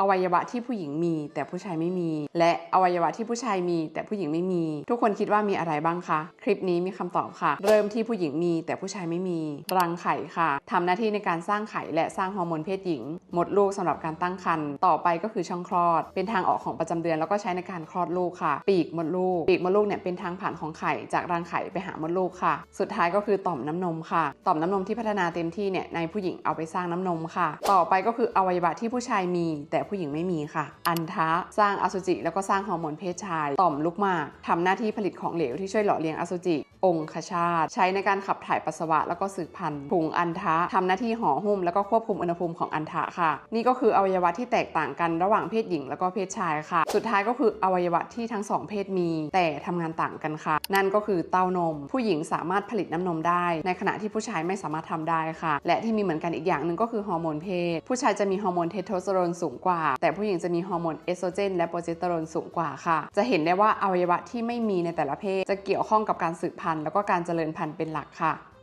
อวัยวะที่ผู้หญิงมี แต่ผู้ชายไม่มี และอวัยวะที่ผู้ชายมี แต่ผู้หญิงไม่มี ทุกคนคิดว่ามีอะไรบ้างคะ คลิปนี้มีคำตอบค่ะ เริ่มที่ผู้หญิงมี แต่ผู้ชายไม่มี รังไข่ค่ะทำหน้าที่ในการสร้างไข่และสร้างฮอร์โมนเพศหญิงมดลูกสำหรับการตั้งครรภ์ต่อไปก็คือช่องคลอด เป็นทางออกของประจำเดือนแล้วก็ใช้ในการคลอดลูกค่ะ ปีกมดลูก ปีกมดลูกเนี่ยเป็นทางผ่านของไข่จากรังไข่ไปหามดลูกค่ะ สุดท้ายก็คือต่อมน้ำนมค่ะ ต่อมน้ำนมที่พัฒนาเต็มที่เนี่ยในผู้หญิงเอาไปสร้างน้ำนมค่ะ ต่อไปก็คืออวัยวะที่ผู้ชายมีแต่ผู้หญิงไม่มีค่ะ อันทะสร้างอสุจิแล้วก็สร้างฮอร์โมนเพศชาย ต่อมลูกหมากทำหน้าที่ผลิตของเหลวที่ช่วยหล่อเลี้ยงอสุจิ องคชาต ใช้ในการขับถ่ายปัสสาวะแล้วก็สืบพันธุ์ถุงอันทะทำหน้าที่ห่อหุ้มแล้วก็ควบคุมอุณหภูมิของอันทะค่ะ นี่ก็คืออวัยวะที่แตกต่างกันระหว่างเพศหญิง แล้วก็เพศชายค่ะ สุดท้ายก็คืออวัยวะที่ทั้งสองเพศมี แต่ทำงานต่างกันค่ะ นั่นก็คือเต้านม ผู้หญิงสามารถผลิตน้ำนมได้ ในขณะที่ผู้ชายไม่สามารถทำได้ค่ะ และที่มีเหมือนกันอีกอย่างหนึ่งก็คือฮอร์โมนเพศ ผู้ชายจะมีฮอร์โมนเทสโทสเตอโรนสูงกว่า แต่ผู้หญิงจะมีฮอร์โมนเอสโตรเจนและโปรเจสเตอโรนสูงกว่าค่ะ จะเห็นได้ว่าอวัยวะที่ไม่มีในแต่ละเพศ จะเกี่ยวข้องกับการสืบพันธุ์แล้วก็การเจริญพันธุ์เป็นหลักค่ะ